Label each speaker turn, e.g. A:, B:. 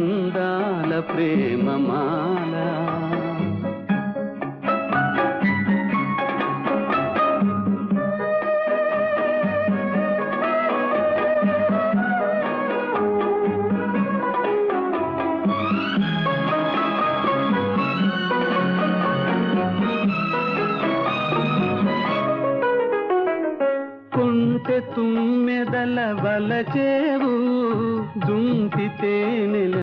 A: అందాల ప్రేమమాల. కుంటె దుంపితే నెల